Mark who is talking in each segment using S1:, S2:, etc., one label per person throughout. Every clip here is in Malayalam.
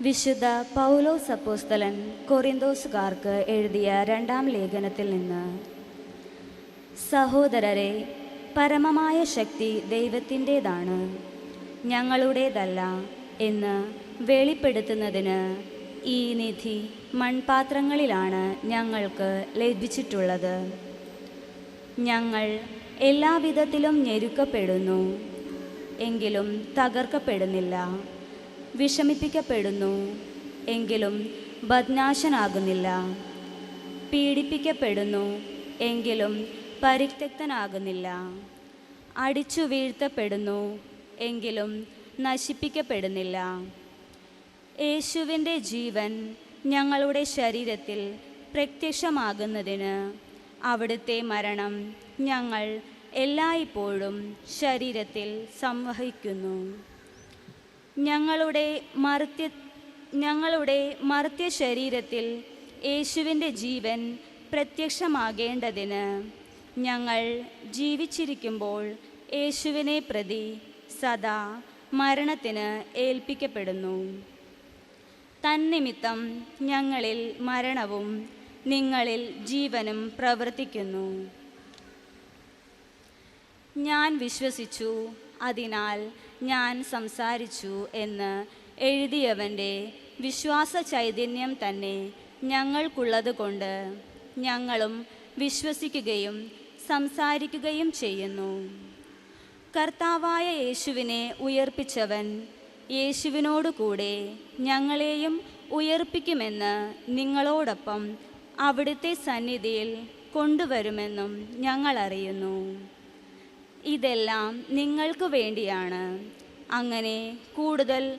S1: വിശുദ്ധ പൗലോസ് അപ്പോസ്തലൻ കൊറിന്തോസുകാർക്ക് എഴുതിയ രണ്ടാം ലേഖനത്തിൽ നിന്ന് സഹോദരരെ പരമമായ ശക്തി ദൈവത്തിന്റേതാണ്. ഞങ്ങളുടേതല്ല എന്ന് വെളിപ്പെടുത്തുന്നതിന് ഈ നിധി മൺപാത്രങ്ങളിലാണ് ഞങ്ങൾക്ക് ലഭിച്ചിട്ടുള്ളത്. ഞങ്ങൾ എല്ലാവിധത്തിലും ഞെരുക്കപ്പെടുന്നു എങ്കിലും തകർക്കപ്പെടുന്നില്ല. വിഷമിപ്പിക്കപ്പെടുന്നു. എങ്കിലും ബദ്നാശനാകുന്നില്ല പീഡിപ്പിക്കപ്പെടുന്നു. എങ്കിലും പരിത്യക്തനാകുന്നില്ല. അടിച്ചു വീഴ്ത്തപ്പെടുന്നു. എങ്കിലും നശിപ്പിക്കപ്പെടുന്നില്ല. യേശുവിന്റെ ജീവൻ ഞങ്ങളുടെ ശരീരത്തിൽ പ്രത്യക്ഷമാകുന്നതിന് അവിടുത്തെ മരണം ഞങ്ങൾ എല്ലായ്പ്പോഴും ശരീരത്തിൽ സംവഹിക്കുന്നു. ഞങ്ങളുടെ മർത്യ ഞങ്ങളുടെ മർത്യ ശരീരത്തിൽ യേശുവിന്റെ ജീവൻ പ്രത്യക്ഷമാകേണ്ടതിന് ഞങ്ങൾ ജീവിച്ചിരിക്കുമ്പോൾ യേശുവിനെ പ്രതി സദാ മരണത്തിന് ഏൽപ്പിക്കപ്പെടുന്നു. തന്നിമിത്തം ഞങ്ങളിൽ മരണവും നിങ്ങളിൽ ജീവനും പ്രവർത്തിക്കുന്നു. ഞാൻ വിശ്വസിച്ചു അതിനാൽ ഞാൻ സംസാരിച്ചു എന്ന് എഴുതിയവന്റെ വിശ്വാസ ചൈതന്യം തന്നെ ഞങ്ങൾക്കുള്ളത് കൊണ്ട് ഞങ്ങളും വിശ്വസിക്കുകയും സംസാരിക്കുകയും ചെയ്യുന്നു. കർത്താവായ യേശുവിനെ ഉയർപ്പിച്ചവൻ യേശുവിനോടു കൂടെ ഞങ്ങളെയും ഉയർപ്പിക്കുമെന്ന് നിങ്ങളോടൊപ്പം അവിടുത്തെ സന്നിധിയിൽ കൊണ്ടുവരുമെന്നും ഞങ്ങൾ അറിയുന്നു. ഇതെല്ലാം നിങ്ങൾക്ക് വേണ്ടിയാണ്. അങ്ങനെ കൂടുതൽ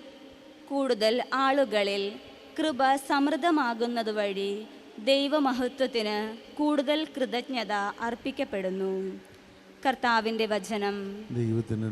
S1: കൂടുതൽ ആളുകളിൽ കൃപ സമൃദ്ധമാകുന്നത് വഴി ദൈവമഹത്വത്തിന് കൂടുതൽ കൃതജ്ഞത അർപ്പിക്കപ്പെടുന്നു. കർത്താവിന്റെ വചനം.
S2: ദൈവത്തിന്